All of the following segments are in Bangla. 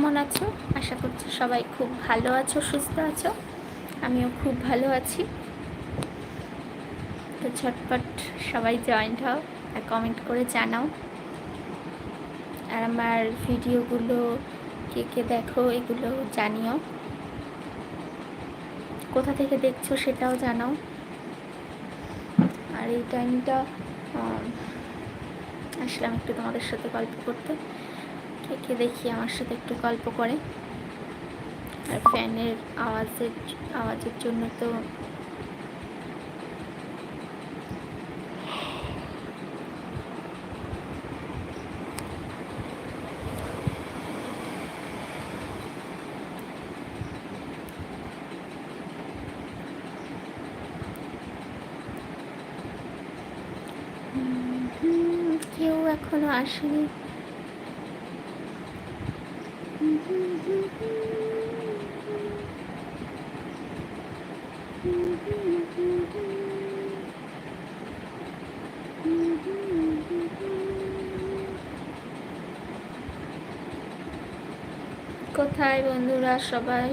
কেমন আছো? আশা করছি সবাই খুব ভালো আছো, সুস্থ আছো। আমিও খুব ভালো আছি। তো ঝটপট সবাই জয়েন্ট হও আর কমেন্ট করে জানাও। আর আমার ভিডিওগুলো কে কে দেখো, এগুলো জানিও। কোথা থেকে দেখছ সেটাও জানাও। আর এই টাইমটা আসলাম একটু তোমাদের সাথে গল্প করতে। কে কে দেখি আমার সাথে একটু গল্প করে। আর ফ্যানের আওয়াজের আওয়াজের জন্য তো কেউ এখনও আসেনি। কোথায় বন্ধুরা সবাই?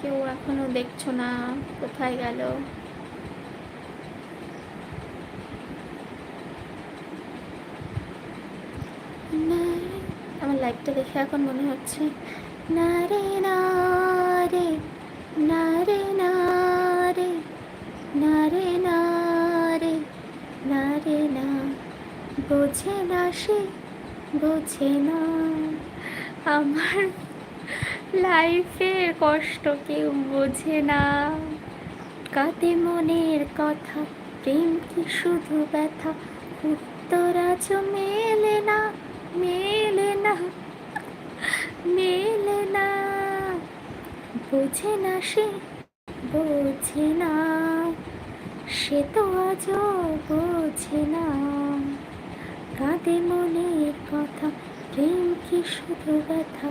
কেউ এখনও দেখছ না? কোথায় গেল না রে, লাইভটা দেখে এখন মনে হচ্ছে, না রে না রে না রে না রে, না না বোঝে না সে, বোঝে না আমার লাইফের কষ্ট কেউ বোঝে না। কাতে মনের কথা, প্রেম কি শুধু ব্যথা, উত্তর আজ মেলে না মেলে না। মেলে না। বোঝে না সে, বোঝে না। সে তো আজও বোঝে না। কাঁদে মনের কথা, প্রেম কি শুধু ব্যথা?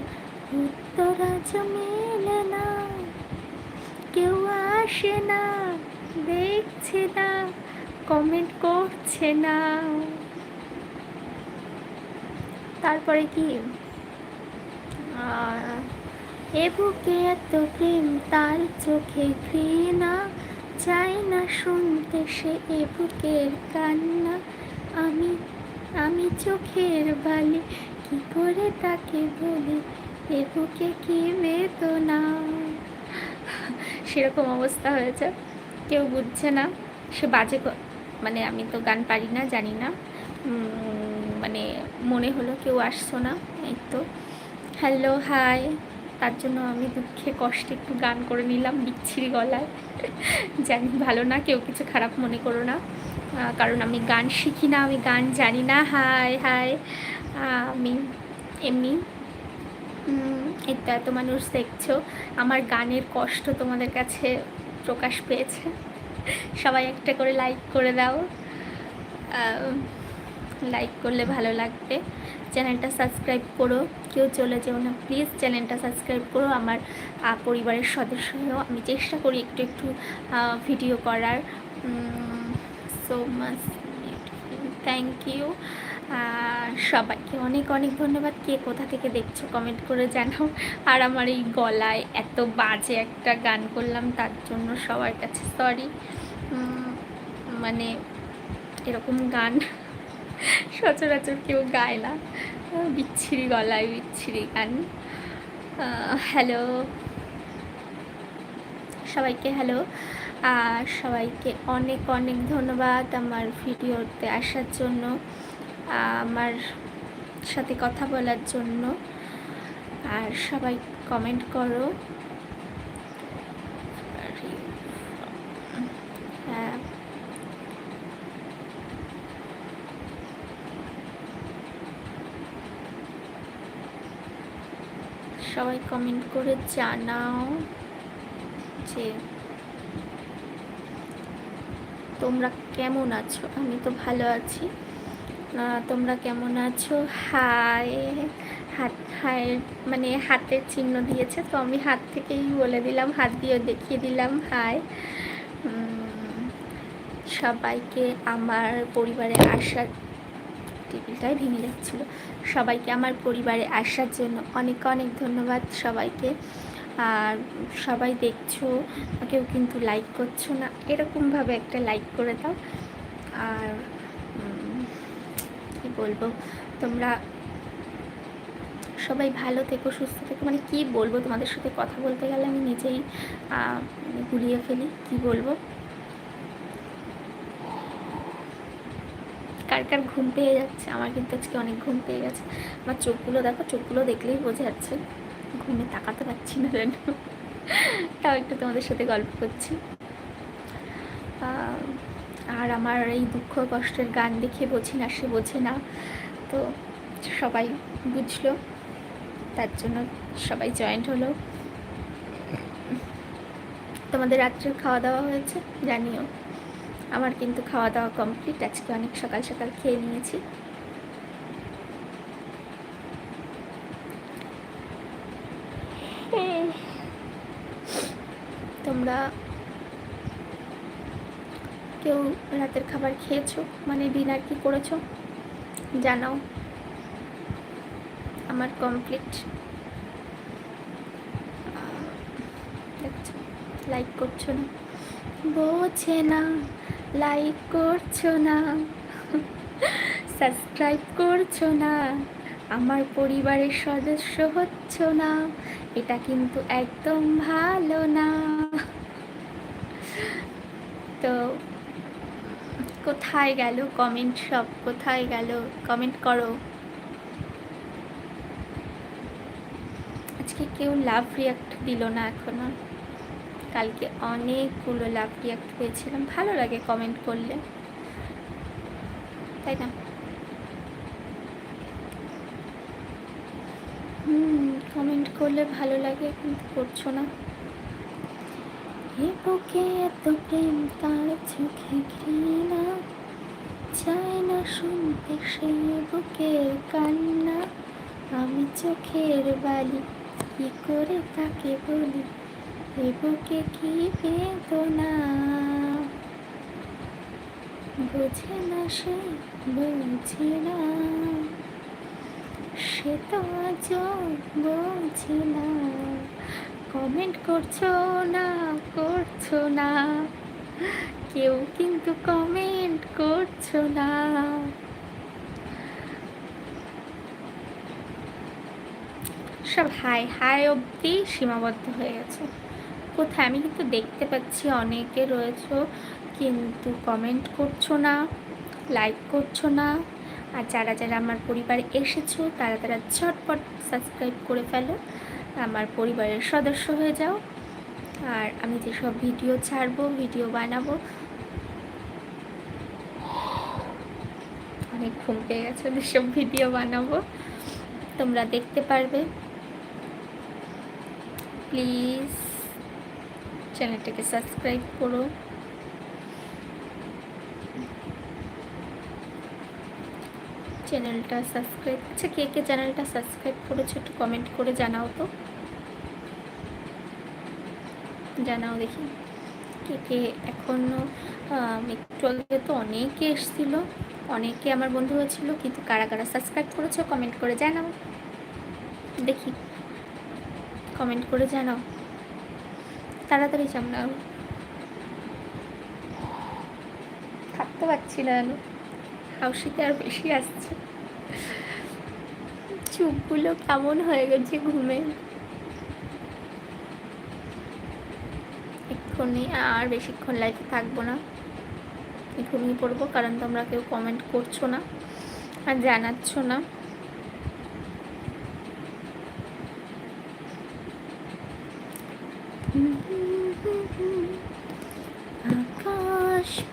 উত্তর আজ মেলে না। কেউ আসে না, দেখছে না কমেন্ট করছে না। তারপরে কি? এ বুকে এত প্রেম, তার চোখে ঘৃণা। চাই না শুনতে সে এ বুকের কান্না। আমি আমি চোখের বালি, কি করে তাকে বলি? এ বুকে কি বেদনা? সেরকম অবস্থা হয়েছে। কেউ বুঝছে না। সে বাজে মানে আমি তো গান পারি না, জানি না। মানে মনে হলো কেউ আসছো না, এই তো। Hello hi. তার জন্য আমি দুঃখে কষ্টে একটু গান করে নিলাম বিচ্ছিরি গলায়। জানি ভালো না কেউ কিছু খারাপ মনে করো না। কারণ আমি গান শিখি না আমি গান জানি না। Hi hi. আমি এমনি উম, এই তো এত মানুষ দেখছ। আমার গানের কষ্ট তোমাদের কাছে প্রকাশ পেয়েছে। সবাই একটা করে লাইক করে দাও। লাইক করলে ভালো লাগবে। চ্যানেলটা সাবস্ক্রাইব করো। কেউ চলে যেও না প্লিজ চ্যানেলটা সাবস্ক্রাইব করো, আমার পরিবারের সদস্য হয়েও আমি চেষ্টা করি একটু একটু ভিডিও করার। সো মাচ থ্যাংক ইউ সবাইকে অনেক অনেক ধন্যবাদ। কে কোথা থেকে দেখছ কমেন্ট করে জানাও। আর আমার এই গলায় এত বাজে একটা গান করলাম, তার জন্য সবার কাছে সরি মানে এরকম গান, সচরাচর কেউ গায় না। বিচ্ছিরি গলায় বিচ্ছিরি গান। হ্যালো। সবাইকে হ্যালো। আর সবাইকে অনেক অনেক ধন্যবাদ আমার ভিডিওতে আসার জন্য, আমার সাথে কথা বলার জন্য। আর সবাই কমেন্ট করো। সবাই কমেন্ট করে জানাও যে তোমরা কেমন আছো? আমি তো ভালো আছি। তোমরা কেমন আছো? হাই হাত হাই মানে হাতের চিহ্ন দিয়েছে, তো আমি হাত থেকেই বলে দিলাম, হাত দিয়ে দেখিয়ে দিলাম হাই সবাইকে আমার পরিবারে আসার টেবিলটাই ভেঙে যাচ্ছিল সবাইকে, আমার পরিবারে আসার জন্য অনেক অনেক ধন্যবাদ সবাইকে। আর সবাই দেখছ, কেউ কিন্তু লাইক করছ না। এরকমভাবে একটা লাইক করে দাও। আর কি বলব, তোমরা সবাই ভালো থেকো, সুস্থ থেকো। মানে কি বলব, তোমাদের সাথে কথা বলতে গেলে আমি নিজেই মানে গুলিয়ে ফেলি, কি বলব? কার কার ঘুম পেয়ে যাচ্ছে। আমার কিন্তু আজকে অনেক ঘুম পেয়ে গেছে। আমার চোখগুলো দেখো, চোখগুলো দেখলেই বোঝা যাচ্ছে ঘুমে তাকাতে পারছি না যেন। তাও একটু তোমাদের সাথে গল্প করছি। আর আমার এই দুঃখ কষ্টের গান দেখে বোঝে না, সে বোঝে না। তো সবাই বুঝলো, তার জন্য সবাই জয়েন্ট হলো। তোমাদের রাত্রের খাওয়া দাওয়া হয়েছে? জানিও। আমার কিন্তু খাওয়া দাওয়া কমপ্লিট আজকে অনেক সকাল সকাল খেয়ে নিয়েছি। তোমরা কেউ রাতের খাবার খেয়েছো? মানে ডিনার কি করেছ? জানাও। আমার কমপ্লিট লাইক করছ না? বোঝে না। লাইক করছ না। সাবস্ক্রাইব করছ না। আমার পরিবারের সদস্য হচ্ছ না। এটা কিন্তু একদম ভালো না। তো কোথায় গেল কমেন্ট সব? কোথায় গেল? কমেন্ট করো। আজকে কেউ লাভ রিয়াক্ট দিল না এখনও। কালকে অনেকগুলো লাভ রিয়াক্ট পেয়েছিলাম। ভালো লাগে কমেন্ট করলে। তাই না? হুম কমেন্ট করলে ভালো লাগে, কিন্তু করছ না। বুকে এত প্রেম, তার চোখে ঘৃণা। চায় না শুনতে সে বুকে কান্না। আমি চোখের বালি, কি করে তাকে বলি? বুকে কি বেদনা? বোঝে না সে, বুঝি না। সে তো আজ বুঝি না। কমেন্ট করছ না করছ না। কেউ কিন্তু কমেন্ট করছ না। সব হাই হাই অবধি সীমাবদ্ধ হয়ে গেছে। কোথায়? আমি কিন্তু দেখতে পাচ্ছি অনেকে রয়েছে, কিন্তু কমেন্ট করছ না লাইক করছ না। আর যারা যারা আমার পরিবারে এসেছ, তারা তারা ঝটপট সাবস্ক্রাইব করে ফেলো। আমার পরিবারের সদস্য হয়ে যাও। আর আমি যেসব ভিডিও ছাড়বো ভিডিও বানাবো, অনেক ঘুম পেয়ে গেছে, যেসব ভিডিও বানাবো, তোমরা দেখতে পারবে। প্লিজ চ্যানেলটাকে সাবস্ক্রাইব করো। চ্যানেলটা সাবস্ক্রাইব আচ্ছা কে কে চ্যানেলটা সাবস্ক্রাইব করেছ একটু কমেন্ট করে জানাও তো। জানাও দেখি। কে কে এখনও একটু আগে তো অনেকে এসছিল, অনেকে আমার বন্ধু হয়েছিল, কিন্তু কারা কারা সাবস্ক্রাইব করেছ কমেন্ট করে জানাও। দেখি। কমেন্ট করে জানাও। তাড়াতাড়ি জানাও থাকতে পারছি না জানো হাউসিতে আর বেশি আসছে। চুপগুলো কেমন হয়ে গেছে ঘুমে। এক্ষুনি আর বেশিক্ষণ লাইফে থাকব না। ঘুমিয়ে পড়ব, কারণ তোমরা কেউ কমেন্ট করছ না আর জানাচ্ছ না।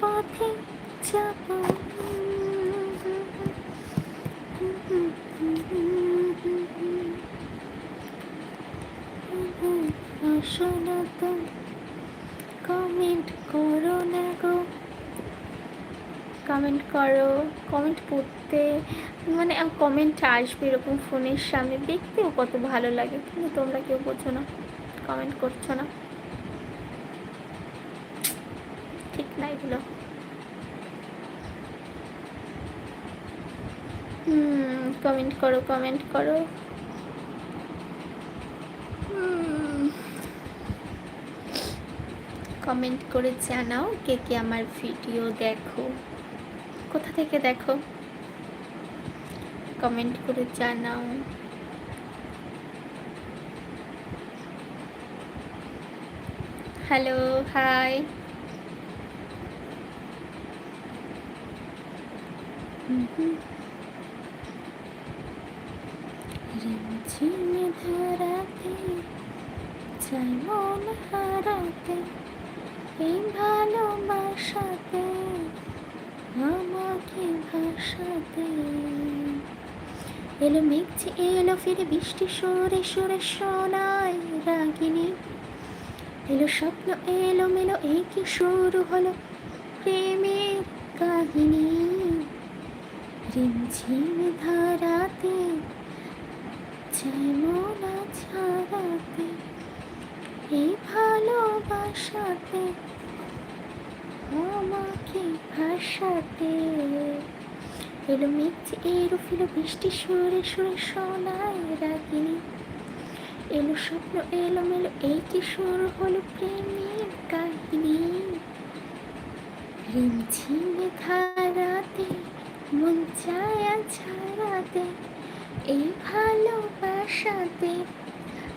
পথে যাব। শোনো তো কমেন্ট করো না গো। কমেন্ট করো কমেন্ট পড়তে মানে কমেন্ট আসবে এরকম ফোনের সামনে। দেখতেও কত ভালো লাগে, কিন্তু তোমরা কেউ বোঝো না কমেন্ট করছ না। লাইটগুলো হুম কমেন্ট করো কমেন্ট করো। hmm. কমেন্ট করে জানাও কে কে আমার ভিডিও দেখো। কোথা থেকে দেখো? কমেন্ট করে জানাও। হ্যালো হাই রিমঝিমে ধারাতে চাই মন হারাতে, এই ভালোবাসাতে, আমাকে ভাসাতে। এলো মেঘছে এলো ফিরে বৃষ্টি সরে সরে শোনায় রাগিনী। এলো স্বপ্ন, এলো মেলো এই কি শুরু হলো প্রেমের কাহিনী। রিমঝিম ধারাতে চাই মনা ছাড়াতে এই ভালোবাসাতে, আমাকে ভাসাতে। এলো মেঘ এলো ফিলো বৃষ্টি সুরে সুরে শোনায় রাগিনী। এলো স্বপ্ন, এলো মেলো, এই শুরু হলো প্রেমের কাহিনী? রিমঝিমে ধারাতে মন চায়া ছাড়াতে এই ভালোবাসাতে,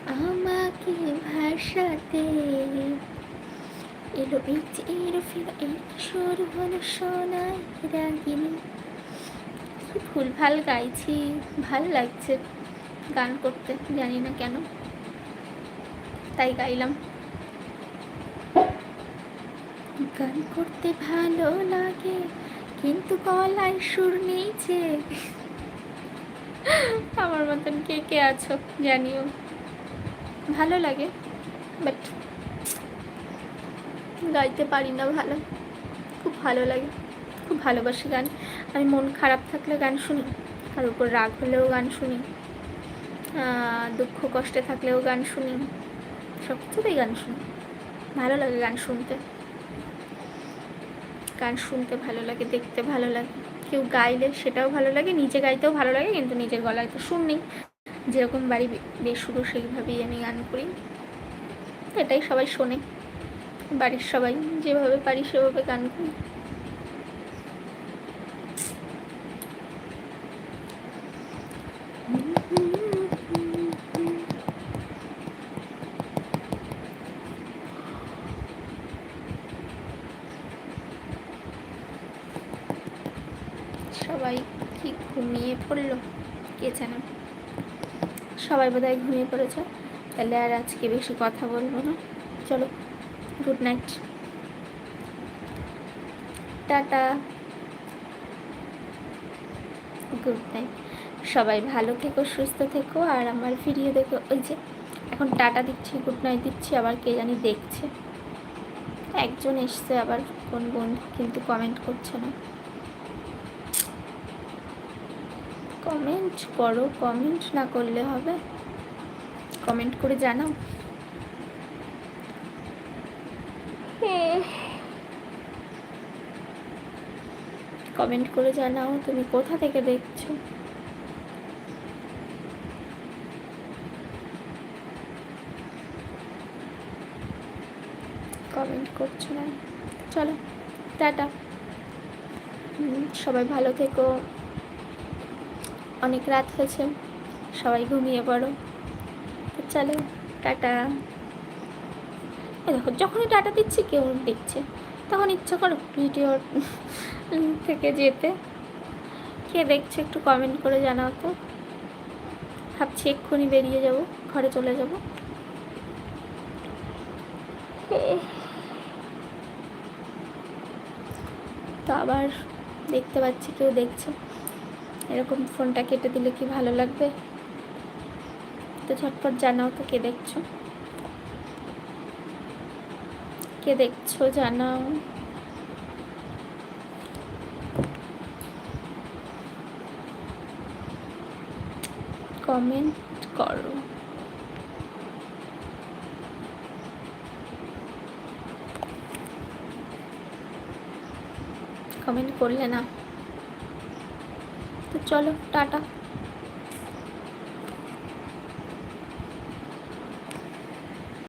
আমাকে ভাসাতে। এলো যে এলো ফিরো এই শুরু হলো সোনায় রাগিনী। কি ভুলভাল গাইছি, ভালো লাগছে গান করতে, জানি না কেন। তাই গাইলাম। গান করতে ভালো লাগে কিন্তু গলায় সুর নেই যে। আমার মতন কে কে আছো, জানিও। ভালো লাগে বাট গাইতে পারি না ভালো। খুব ভালো লাগে, খুব ভালোবাসি গান। আমি মন খারাপ থাকলে গান শুনি কার উপর রাগ হলেও গান শুনি। দুঃখ কষ্টে থাকলেও গান শুনি। সব কিছুতেই গান শুনি। ভালো লাগে গান শুনতে। গান শুনতে ভালো লাগে, দেখতে ভালো লাগে। কেউ গাইলে সেটাও ভালো লাগে, নিজে গাইতেও ভালো লাগে, কিন্তু নিজের গলায় তো শুন নেই। যেরকম বাড়ি বেশুরু সেইভাবেই আমি গান করি। এটাই সবাই শোনে। বাড়ির সবাই যেভাবে পারি সেভাবে গান করি সবাই কি পড়ল। কে জানে? সবাই বোধহয় ঘুমিয়ে পড়েছে। তাহলে আর আজকে বেশি কথা বলব না। চলো good night tata. Good night সবাই ভালো থেকো, সুস্থ থেকো, আর আমার ভিডিও দেখো। ওই যে, এখন টাটা দিচ্ছি গুড নাইট দিচ্ছি, আবার কে জানি দেখছে। একজন এসছে আবার কোন বন্ধু, কিন্তু কমেন্ট করছে না। কমেন্ট করো কমেন্ট না করলে হবে? কমেন্ট করে জানাও। কমেন্ট করে জানাও, তুমি কোথা থেকে দেখছ? কমেন্ট করছ না? চলো, টাটা। সবাই ভালো থেকো। অনেক রাত হয়েছে। সবাই ঘুমিয়ে পড়ো। চলো, টাটা। দেখো, যখনই টাটা দিচ্ছি, কেউ দেখছে। তখন ইচ্ছা করো ভিডিও থেকে যেতে। কে দেখছে একটু কমেন্ট করে জানাও তো। ভাবছি এক্ষুনি বেরিয়ে যাব, ঘরে চলে যাব। তো আবার দেখতে পাচ্ছি, কেউ দেখছে। এরকম ফোনটা কেটে দিলে কি ভালো লাগবে? তো ঝটপট জানাও তো কে দেখছ। কে দেখছ জানাও। কমেন্ট করো। কমেন্ট করলে না। চলো টাটা।